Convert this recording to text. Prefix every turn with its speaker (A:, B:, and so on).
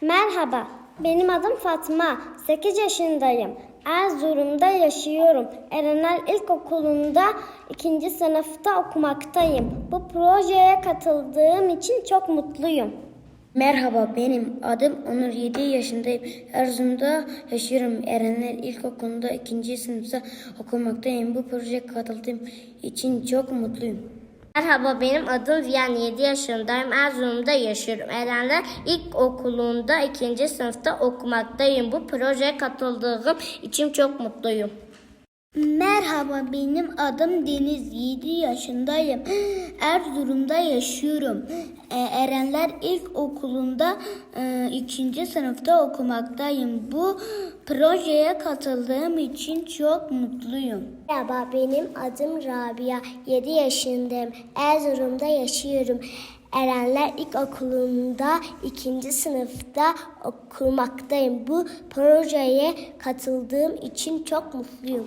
A: Merhaba, benim adım Fatma. 8 yaşındayım. Erzurum'da yaşıyorum. Erenler İlkokulu'nda ikinci sınıfta okumaktayım. Bu projeye katıldığım için çok mutluyum.
B: Merhaba benim adım Onur 7 yaşındayım. Erzurum'da yaşıyorum. Erenler İlkokulu'nda ikinci sınıfta okumaktayım. Bu projeye katıldığım için çok mutluyum.
C: Merhaba benim adım Ziyan 7 yaşındayım. Erzurum'da yaşıyorum. Erenler İlkokulu'nda ikinci sınıfta okumaktayım. Bu projeye katıldığım için çok mutluyum.
A: Merhaba, benim adım Deniz. 7 yaşındayım. Erzurum'da yaşıyorum. E, Erenler İlkokulu'nda e, ikinci sınıfta okumaktayım. Bu projeye katıldığım için çok mutluyum. Merhaba, benim adım Rabia. 7 yaşındayım. Erzurum'da yaşıyorum. Erenler İlkokulu'nda ikinci sınıfta okumaktayım. Bu projeye katıldığım için çok mutluyum.